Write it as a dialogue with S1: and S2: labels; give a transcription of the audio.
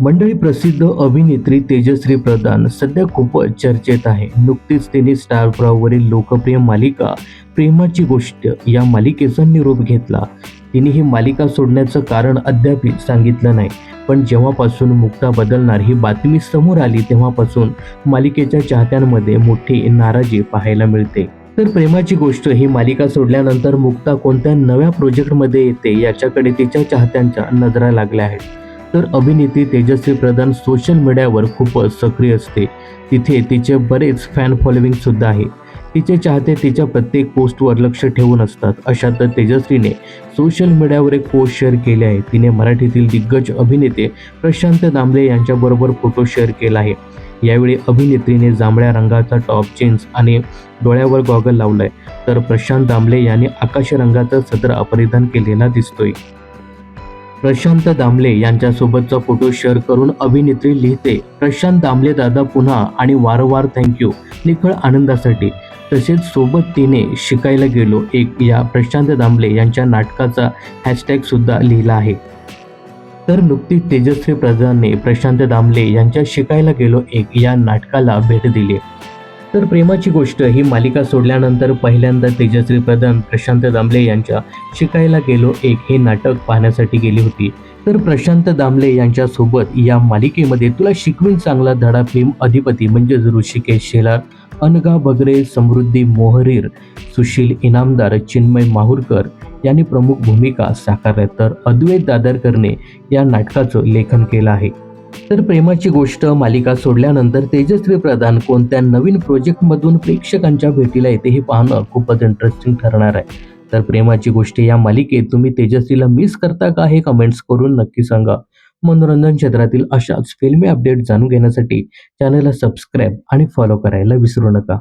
S1: मंडळी प्रसिद्ध अभिनेत्री तेजश्री प्रधान सध्या खूपच चर्चेत आहे. नुकतीच तिने स्टार लोकप्रिय मालिका प्रेमाची गोष्ट या मालिकेचा निरोप घेतला. तिने ही मालिका सोडण्याचं कारण अद्याप सांगितलं नाही. पण जेव्हापासून मुक्ता बदलणार ही बातमी समोर आली तेव्हापासून मालिकेच्या चाहत्यांमध्ये मोठी नाराजी पाहायला मिळते. तर प्रेमाची गोष्ट ही मालिका सोडल्यानंतर मुक्ता कोणत्या नव्या प्रोजेक्टमध्ये येते याच्याकडे तिच्या चाहत्यांच्या नजरा लागल्या आहेत. तर अभिनेत्री तेजस्वी प्रधान सोशल मीडियावर खूपच सक्रिय असते. तिथे तिचे बरेच फॅन फॉलोविंग सुद्धा आहे. तिचे चाहते तिच्या प्रत्येक पोस्टवर लक्ष ठेवून असतात. अशात तेजस्वीने सोशल मीडियावर एक पोस्ट शेअर केले आहे. तिने मराठीतील दिग्गज अभिनेते प्रशांत दामले यांच्याबरोबर फोटो शेअर केला आहे. यावेळी अभिनेत्रीने जांभळ्या रंगाचा टॉप जीन्स आणि डोळ्यावर गॉगल लावलाय. तर प्रशांत दामले यांनी आकाशी रंगाचा सदर परिधान केलेला दिसतोय. प्रशांत दामले यांच्यासोबतचा फोटो शेअर करून अभिनेत्री लिहिते. प्रशांत दामले दादा पुन्हा आणि वारंवार थँक्यू निखळ आनंदासाठी. तसेच सोबत तिने शिकायला गेलो एक या प्रशांत दामले यांच्या नाटकाचा हॅशटॅग सुद्धा लिहिला आहे. तर नुकतीच तेजस्वी प्रधानने प्रशांत दामले यांच्या शिकायला गेलो एक या नाटकाला भेट दिली. तर प्रेमाची गोष्ट ही मालिका सोडल्यानंतर पहिल्यांदा तेजस्वी प्रधान प्रशांत दामले यांच्या शिकायला गेलो एक हे नाटक पाहण्यासाठी गेली होती. तर प्रशांत दामले यांच्यासोबत या मालिकेमध्ये तुला शिकवीन चांगला धडा फिल्म अधिपती म्हणजेच ऋषिकेश शेलार अनगा बगरे समृद्धी मोहरीर सुशील इनामदार चिन्मय माहूरकर यांनी प्रमुख भूमिका साकारल्या. तर अद्वैत दादरकरने या नाटकाचं लेखन केलं आहे. तर प्रेमाची गोष्ट मालिका सोडल्यानंतर तेजस्वी प्रधान कोणत्या नवीन प्रोजेक्टमधून प्रेक्षकांच्या भेटीला येते हे पाहणं खूपच इंटरेस्टिंग ठरणार आहे. तर प्रेमाची गोष्ट या मालिकेत तुम्ही तेजस्वीला मिस करता का हे कमेंट्स करून नक्की सांगा. मनोरंजन क्षेत्रातील अशाच फिल्मी अपडेट जाणून घेण्यासाठी चॅनलला सबस्क्राईब आणि फॉलो करायला विसरू नका.